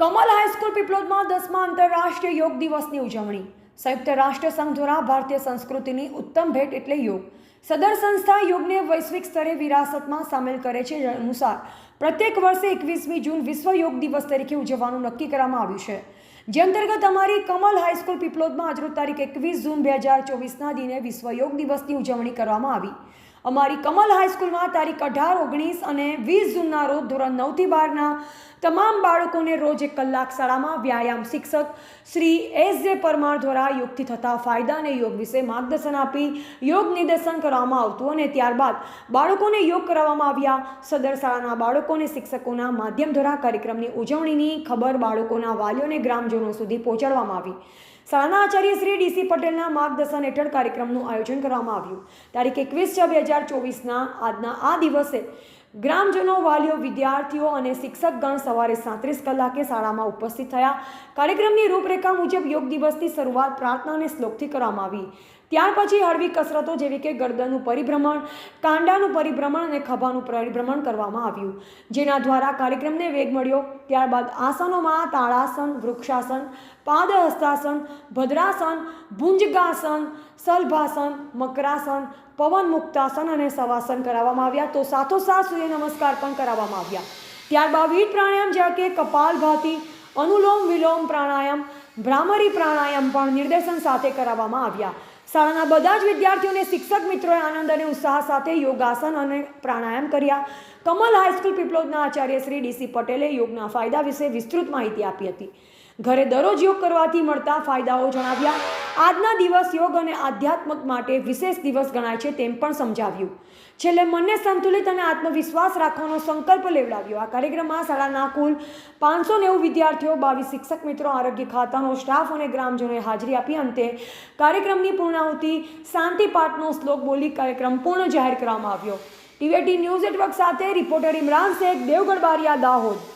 Kamal high school પીપલોદમાં દસમા આંતરરાષ્ટ્રીય યોગ દિવસની ઉજવણી. સંયુક્ત રાષ્ટ્ર સંઘ દ્વારા ભારતીય સંસ્કૃતિની ઉત્તમ ભેટ એટલે યોગ. સદર સંસ્થા યોગને વૈશ્વિક સ્તરે વિરાસતમાં સામેલ કરે છે અનુસાર, પ્રત્યેક વર્ષે એકવીસમી જૂન વિશ્વ યોગ દિવસ તરીકે ઉજવવાનું નક્કી કરવામાં આવ્યું છે. જે અંતર્ગત અમારી કમલ હાઈસ્કૂલ પીપલોદમાં આજરોજ તારીખ એકવીસ જૂન બે હજાર ચોવીસના દિને વિશ્વ યોગ દિવસની ઉજવણી કરવામાં આવી. અમારી કમલ હાઈસ્કૂલમાં તારીખ અઢાર, ઓગણીસ અને વીસ જૂનના રોજ ધોરણ નવથી બારના તમામ બાળકોને રોજ એક કલાક શાળામાં વ્યાયામ શિક્ષક શ્રી એસ જે પરમાર દ્વારા યોગથી થતા ફાયદા અને યોગ વિશે માર્ગદર્શન આપી યોગ નિદર્શન કરવામાં આવતું અને ત્યારબાદ બાળકોને યોગ કરાવવામાં આવ્યા. સદર શાળાના બાળકોને શિક્ષકોના માધ્યમ દ્વારા કાર્યક્રમની ઉજવણીની ખબર બાળકોના વાલીઓને ગ્રામજનો સુધી પહોંચાડવામાં આવી. શાળાના આચાર્ય શ્રી ડીસી પટેલના માર્ગદર્શન હેઠળ કાર્યક્રમનું આયોજન કરવામાં આવ્યું. તારીખ એકવીસ છ બે હજાર ચોવીસના આજના આ દિવસે ગ્રામજનો, વાલીઓ, વિદ્યાર્થીઓ અને શિક્ષકગણ સવારે સાંત્રીસ કલાકે શાળામાં ઉપસ્થિત થયા. કાર્યક્રમની રૂપરેખા મુજબ યોગ દિવસની શરૂઆત પ્રાર્થના અને શ્લોકથી કરવામાં આવી. ત્યાર પછી હળવી કસરતો જેવી કે ગરદનનું પરિભ્રમણ, કાંડાનું પરિભ્રમણ અને ખભાનું પરિભ્રમણ કરવામાં આવ્યું. જેના દ્વારા કાર્યક્રમને વેગ મળ્યો. ત્યારબાદ આસનોમાં તાળાસન, વૃક્ષાસન, પાદહસ્તાસન, ભદ્રાસન, ભુંજગાસન, સલભાસન, મકરાસન પવન મુક્તાસન અને સવાસન કરાવવામાં આવ્યા. તો સાથોસાથ સૂર્ય નમસ્કાર પણ કરાવવામાં આવ્યા. ત્યારબાદ વિવિધ પ્રાણાયામ જેવા કે કપાલભાતિ અનુલોમ વિલોમ પ્રાણાયામ, ભ્રામરી પ્રાણાયામ પણ નિર્દેશન સાથે કરાવવામાં આવ્યા. શાળાના બધા જ વિદ્યાર્થીઓને શિક્ષક મિત્રોએ આનંદ અને ઉત્સાહ સાથે યોગાસન અને પ્રાણાયામ કર્યા. કમલ હાઈસ્કૂલ પીપલોદના આચાર્ય શ્રી ડીસી પટેલે યોગના ફાયદા વિશે વિસ્તૃત માહિતી આપી હતી. ઘરે દરરોજ યોગ કરવાથી મળતા ફાયદાઓ જણાવ્યા. આજના દિવસ યોગ અને આધ્યાત્મક માટે વિશેષ દિવસ ગણાય છે તેમ પણ સમજાવ્યું. છેલ્લે મનને સંતુલિત અને આત્મવિશ્વાસ રાખવાનો સંકલ્પ લેવડાવ્યો. આ કાર્યક્રમમાં શાળાના કુલ પાંચસો નેવું વિદ્યાર્થીઓ, બાવીસ શિક્ષક મિત્રો, આરોગ્ય ખાતાનો સ્ટાફ અને ગ્રામજનોએ હાજરી આપી. અંતે કાર્યક્રમની પૂર્ણાહુતિ શાંતિ પાઠનો શ્લોક બોલી કાર્યક્રમ પૂર્ણ જાહેર કરવામાં આવ્યો. ટીવીટી ન્યૂઝ નેટવર્ક સાથે રિપોર્ટર ઇમરાન શેખ, દેવગઢ બારિયા, દાહોદ.